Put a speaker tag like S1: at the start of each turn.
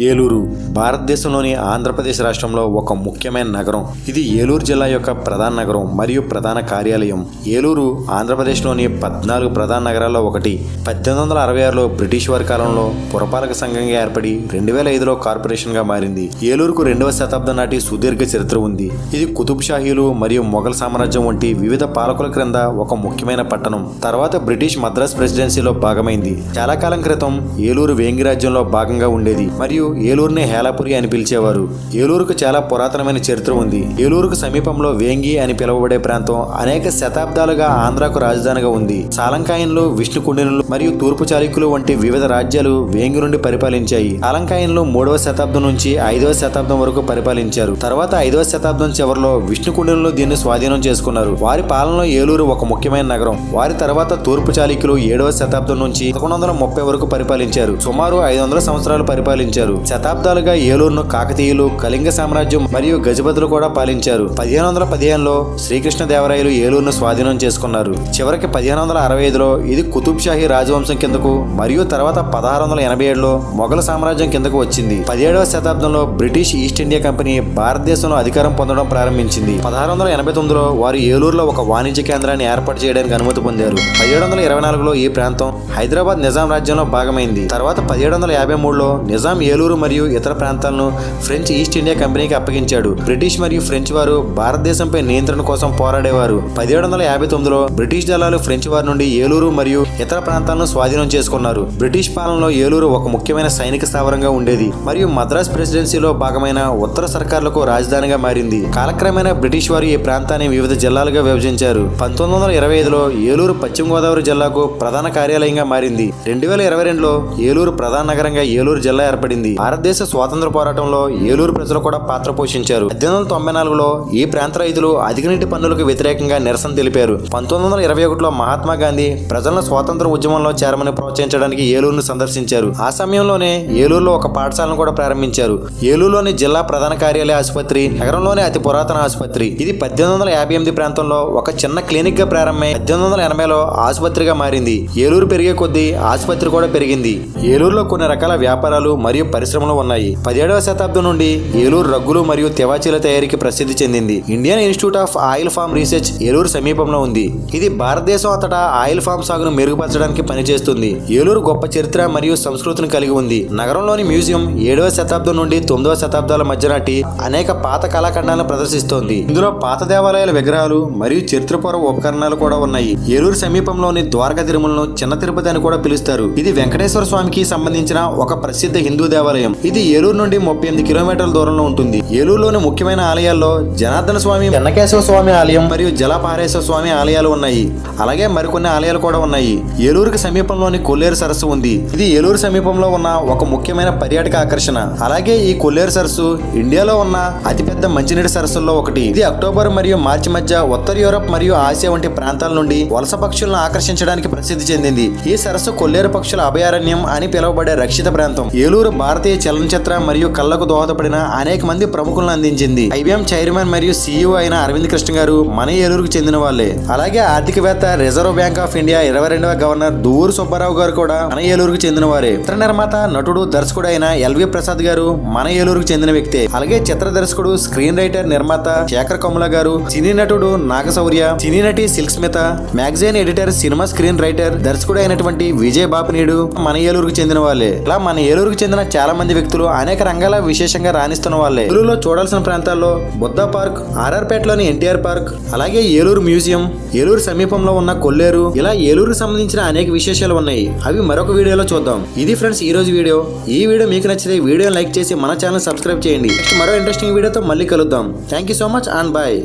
S1: ఏలూరు భారతదేశంలోని ఆంధ్రప్రదేశ్ రాష్ట్రంలో ఒక ముఖ్యమైన నగరం. ఇది ఏలూరు జిల్లా యొక్క ప్రధాన నగరం మరియు ప్రధాన కార్యాలయం. ఏలూరు ఆంధ్రప్రదేశ్లోని పద్నాలుగు ప్రధాన నగరాల్లో ఒకటి. పద్దెనిమిది వందల అరవై ఆరులో బ్రిటిష్ వారి కాలంలో పురపాలక సంఘంగా ఏర్పడి రెండు వేల ఐదులో కార్పొరేషన్గా మారింది. ఏలూరుకు రెండవ శతాబ్దం నాటి సుదీర్ఘ చరిత్ర ఉంది. ఇది కుతుబ్ షాహీలు మరియు మొఘల్ సామ్రాజ్యం వంటి వివిధ పాలకుల క్రింద ఒక ముఖ్యమైన పట్టణం. తర్వాత బ్రిటిష్ మద్రాస్ ప్రెసిడెన్సీలో భాగమైంది. చాలా కాలం క్రితం ఏలూరు వేంగి రాజ్యంలో భాగంగా ఉండేది. మరియు ఏలూరునే హేలాపురి అని పిలిచేవారు. ఏలూరుకు చాలా పురాతనమైన చరిత్ర ఉంది. ఏలూరుకు సమీపంలో వేంగి అని పిలువబడే ప్రాంతం అనేక శతాబ్దాలుగా ఆంధ్రాకు రాజధానిగా ఉంది. సాలంకాయన్లు విష్ణుకుండినులు మరియు తూర్పు చాళుక్యులు వంటి వివిధ రాజ్యాలు వేంగి నుండి పరిపాలించాయి. సాలంకాయన్లు మూడవ శతాబ్దం నుంచి ఐదవ శతాబ్దం వరకు పరిపాలించారు. తర్వాత ఐదవ శతాబ్దం చివరిలో విష్ణుకుండినులు దీన్ని స్వాధీనం చేసుకున్నారు. వారి పాలనలో ఏలూరు ఒక ముఖ్యమైన నగరం. వారి తర్వాత తూర్పు చాళుక్యులు ఏడవ శతాబ్దం నుంచి పదకొండు వందల ముప్పై వరకు పరిపాలించారు. సుమారు ఐదు వందల సంవత్సరాలు పరిపాలించారు. శతాబ్దాలుగా ఏలూరును కాకతీయులు కళింగ సామ్రాజ్యం మరియు గజపతులు కూడా పాలించారు. పదిహేను వందల పదిహేనులో శ్రీకృష్ణదేవరాయలు ఏలూరును స్వాధీనం చేసుకున్నారు. చివరికి పదిహేను వందల అరవై ఐదులో ఇది కుతుబ్ షాహీ రాజవంశం కిందకు మరియు తర్వాత పదహారు వందల ఎనభై ఏడులో మొఘల సామ్రాజ్యం కిందకు వచ్చింది. పదిహేడవ శతాబ్దంలో బ్రిటిష్ ఈస్ట్ ఇండియా కంపెనీ భారతదేశంలో అధికారం పొందడం ప్రారంభించింది. పదహారు వందల ఎనభై తొమ్మిదిలో వారు ఏలూరులో ఒక వాణిజ్య కేంద్రాన్ని ఏర్పాటు చేయడానికి అనుమతి పొందారు. పదిహేడు వందల ఇరవై నాలుగులో ఈ ప్రాంతం హైదరాబాద్ నిజాం రాజ్యంలో భాగమైంది. తర్వాత పదిహేడు వందల యాభై మూడులో నిజాం ఏలూరు మరియు ఇతర ప్రాంతాలను ఫ్రెంచ్ ఈస్ట్ ఇండియా కంపెనీకి అప్పగించాడు. బ్రిటిష్ మరియు ఫ్రెంచ్ వారు భారతదేశంపై నియంత్రణ కోసం పోరాడేవారు. పదిహేడు వందల యాభై తొమ్మిదిలో బ్రిటిష్ దళాలు ఫ్రెంచ్ వారి నుండి ఏలూరు మరియు ఇతర ప్రాంతాలను స్వాధీనం చేసుకున్నారు. బ్రిటిష్ పాలనలో ఏలూరు ఒక ముఖ్యమైన సైనిక స్థావరంగా ఉండేది మరియు మద్రాస్ ప్రెసిడెన్సీలో భాగమైన ఉత్తర సర్కార్లకు రాజధానిగా మారింది. కాలక్రమేణా బ్రిటిష్ వారు ఈ ప్రాంతాన్ని వివిధ జిల్లాలుగా విభజించారు. పంతొమ్మిది వందల ఇరవై ఐదులో ఏలూరు పశ్చిమ గోదావరి జిల్లాకు ప్రధాన కార్యాలయంగా మారింది. రెండు వేల ఇరవై రెండులో ఏలూరు ప్రధాన నగరంగా ఏలూరు జిల్లా ఏర్పడింది. భారతదేశ స్వాతంత్ర పోరాటంలో ఏలూరు ప్రజలు కూడా పాత్ర పోషించారు. పద్దెనిమిది వందల తొంభై నాలుగులో ఈ ప్రాంత రైతులు అధిక నీటి పన్నులకు వ్యతిరేకంగా నిరసన తెలిపారు. పంతొమ్మిది వందల ఇరవై ఒకటిలో మహాత్మా గాంధీ ప్రజలను స్వాతంత్ర ఉద్యమంలో చేరమని ప్రోత్సహించడానికి ఏలూరును సందర్శించారు. ఆ సమయంలోనే ఏలూరులో ఒక పాఠశాలను కూడా ప్రారంభించారు. ఏలూరులోని జిల్లా ప్రధాన కార్యాలయ ఆసుపత్రి నగరంలోని అతి పురాతన ఆసుపత్రి. ఇది పద్దెనిమిది వందల యాభై ఎనిమిది ప్రాంతంలో ఒక చిన్న క్లినిక్గా ప్రారంభమై పద్దెనిమిది వందల ఎనభైలో ఆసుపత్రిగా మారింది. ఏలూరు పెరిగే కొద్దీ ఆసుపత్రి కూడా పెరిగింది. ఏలూరులో కొన్ని రకాల వ్యాపారాలు మరియు పరిశ్రమలు ఉన్నాయి. పదిహేడవ శతాబ్దం నుండి ఏలూరు రగ్గులు మరియు తెవాచీల తయారీకి ప్రసిద్ధి చెందింది. Indian institute of oil palm research Eluru సమీపంలో ఉంది. ఇది భారతదేశం అంతటా ఆయిల్ ఫామ్ సాగును మెరుగుపరచడానికి పనిచేస్తుంది. ఏలూరు గొప్ప చరిత్ర మరియు సంస్కృతిని కలిగి ఉంది. నగరంలోని మ్యూజియం ఏడవ శతాబ్దం నుండి తొమ్మిదవ శతాబ్దాల మధ్య నాటి అనేక పాత కళాఖండాలను ప్రదర్శిస్తోంది. ఇందులో పాత దేవాలయాల విగ్రహాలు మరియు చరిత్రపూర్వ ఉపకరణాలు కూడా ఉన్నాయి. ఏలూరు సమీపంలోని ద్వారకా తిరుమలను చిన్న తిరుపతి అని కూడా పిలుస్తారు. ఇది వెంకటేశ్వర స్వామికి సంబంధించిన ఒక ప్రసిద్ధ హిందూ దేవాలయం. ఇది ఏలూరు నుండి ముప్పై ఎనిమిది కిలోమీటర్ల దూరంలో ఉంటుంది. ఏలూరులోని ముఖ్యమైన ఆలయాల్లో జనార్దన స్వామి చెన్నకేశవ స్వామి ఆలయం మరియు జలపారేశ్వర స్వామి ఆలయాలు ఉన్నాయి. అలాగే మరికొన్ని ఆలయాలు కూడా ఉన్నాయి. ఏలూరుకి సమీపంలోని కొల్లేరు సరస్సు ఉంది. ఇది ఏలూరు సమీపంలో ఉన్న ఒక ముఖ్యమైన పర్యాటక ఆకర్షణ. అలాగే ఈ కొల్లేరు సరస్సు ఇండియాలో ఉన్న అతిపెద్ద మంచినీటి సరస్సుల్లో ఒకటి. ఇది అక్టోబర్ మరియు మార్చి మధ్య ఉత్తర యూరప్ మరియు ఆసియా వంటి ప్రాంతాల నుండి వలస పక్షులను ఆకర్షించడానికి ప్రసిద్ధి చెందింది. ఈ సరస్సు కొల్లేరు పక్షుల అభయారణ్యం అని పిలువబడే రక్షిత ప్రాంతం. ఏలూరు భారతీయ చలనచిత్ర మరియు కళ్ళకు దోహదపడిన అనేక మంది ప్రముఖులను అందించింది. ఐబీఎం చైర్మన్ మరియు సీఈఓ అయిన అరవింద్ కృష్ణ గారు మన ఏలూరుకు చెందిన వాళ్ళే. అలాగే ఆర్థికవేత్త రిజర్వ్ బ్యాంక్ ఆఫ్ ఇండియా ఇరవై రెండవ గవర్నర్ దువ్వూరు సుబ్బారావు గారు కూడా మన ఏలూరుకు చెందిన వారే. చిత్ర నిర్మాత నటుడు దర్శకుడు అయిన ఎల్వి ప్రసాద్ గారు మన ఏలూరుకు చెందిన వ్యక్తే. అలాగే చిత్ర దర్శకుడు స్క్రీన్ రైటర్ నిర్మాత శేఖర్ కమల గారు సినీ నటుడు నాగశౌర్య సినీ నటి Silk Smitha magazine editor cinema screen writer దర్శకుడు అయినటువంటి విజయ్ బాపినీడు మన ఏలూరుకు చెందిన వాళ్ళే. ఇలా మన ఏలూరుకు చెందిన చాలా మంది వ్యక్తులు అనేక రంగాల విశేషంగా రాణిస్తున్న వాళ్ళే. ఏలూరులో చూడాల్సిన ప్రాంతాల్లో బుద్ధ పార్క్ ఆర్ఆర్పేటలోని ఎన్టీఆర్ పార్క్ అలాగే ఏలూరు మ్యూజియం ఏలూరు సమీపంలో ఉన్న కొల్లేరు ఇలా ఏలూరుకు సంబంధించిన అనేక విశేషాలు ఉన్నాయి. అవి మరొక వీడియోలో చూద్దాం. ఇది ఫ్రెండ్స్ ఈ రోజు వీడియో. ఈ వీడియో మీకు నచ్చితే వీడియో లైక్ చేసి మన ఛానల్ సబ్స్క్రైబ్ చేయండి. నెక్స్ట్ మరో ఇంట్రెస్టింగ్ వీడియోతో మళ్ళీ కలుద్దాం. Thank you so much and bye.